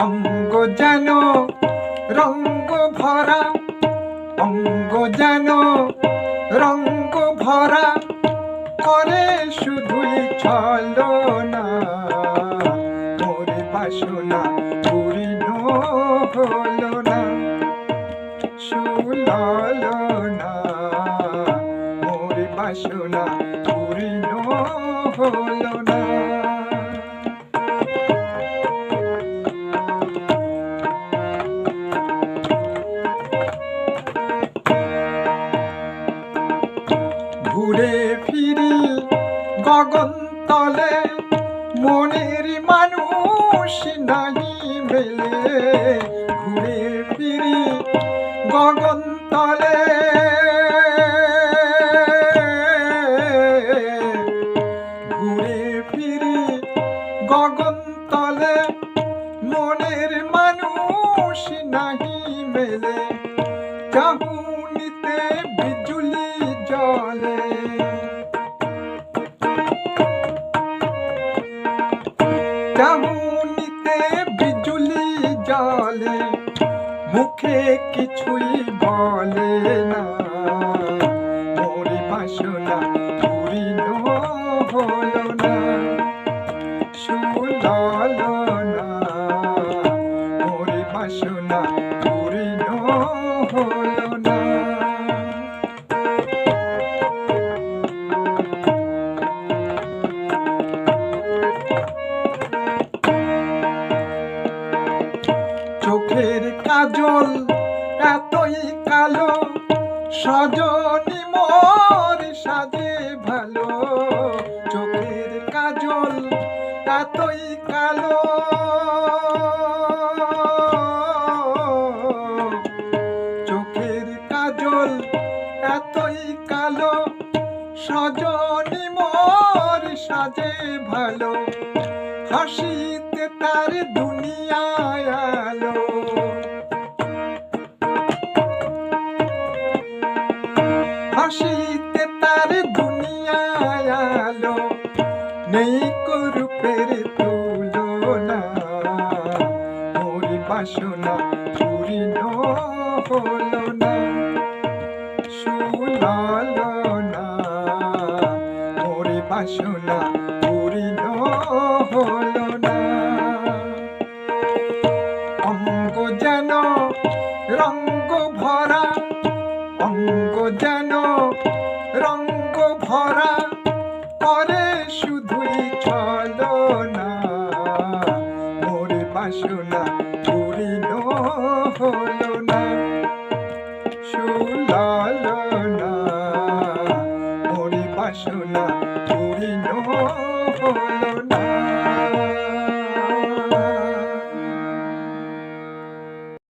অঙ্গ যেন, রঙ্গ ভরা। অঙ্গ যেন, রঙ্গ ভরা। করে শুধুই চলো না মোরে বাসনা পূর্ণ হলো না, সুললো না। মোরে বাসনা পূর্ণ হলো না। ঘুরে ফিরি গগন তলে মনের মানুষ নাহি মেলে। ঘুরে ফিরি গগন তলে ঘুরে ফিরি গগন তলে মনের মানুষ নাহি মেলে। জলে চাহুনিতে বিজুলি জলে মুখে কিছুই বলে না। মোরে বাসনা পূর্ণ হলো না সুললো না মোরে বাসনা পূর্ণ হলো না। কাজল এতই কালো, সজনি মোর সাজে ভালো। চোখের কাজল এতই কালো। চোখের কাজল এতই কালো, সজনি মোর সাজে ভালো। হাসিতে তার দুনিয়ায় হাসিতে তার দুনিয়ায় আলো নেই করুপের তুলনা। মোরি বাসনা পূর্ণ হলো না সুলালো না মোরে বাসনা পূর্ণ হলো না। অঙ্গ যেন রঙ্গ ভরা, অঙ্গ যেন ভরা করে শুধুই চলো না মোর বাসনা পূর্ণ হলো না শুলাল না মোর বাসনা পূর্ণ হলো